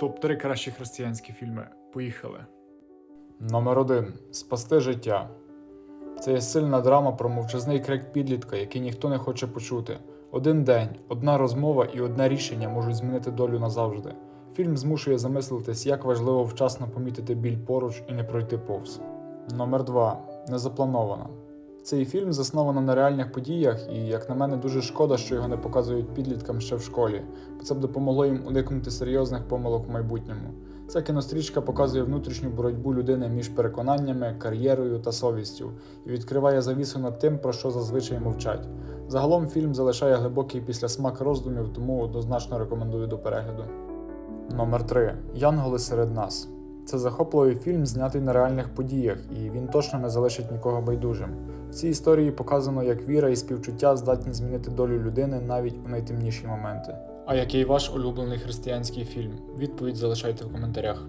Топ-3 кращі християнські фільми. Поїхали. Номер 1. Спасти життя. Це є сильна драма про мовчазний крик підлітка, який ніхто не хоче почути. Один день, одна розмова і одне рішення можуть змінити долю назавжди. Фільм змушує замислитись, як важливо вчасно помітити біль поруч і не пройти повз. Номер 2. Незапланована. Цей фільм засновано на реальних подіях, і, як на мене, дуже шкода, що його не показують підліткам ще в школі, бо це б допомогло їм уникнути серйозних помилок в майбутньому. Ця кінострічка показує внутрішню боротьбу людини між переконаннями, кар'єрою та совістю і відкриває завісу над тим, про що зазвичай мовчать. Загалом фільм залишає глибокий післясмак роздумів, тому однозначно рекомендую до перегляду. Номер 3. Янголи серед нас. Це захопливий фільм, знятий на реальних подіях, і він точно не залишить нікого байдужим. В цій історії показано, як віра і співчуття здатні змінити долю людини навіть у найтемніші моменти. А який ваш улюблений християнський фільм? Відповідь залишайте в коментарях.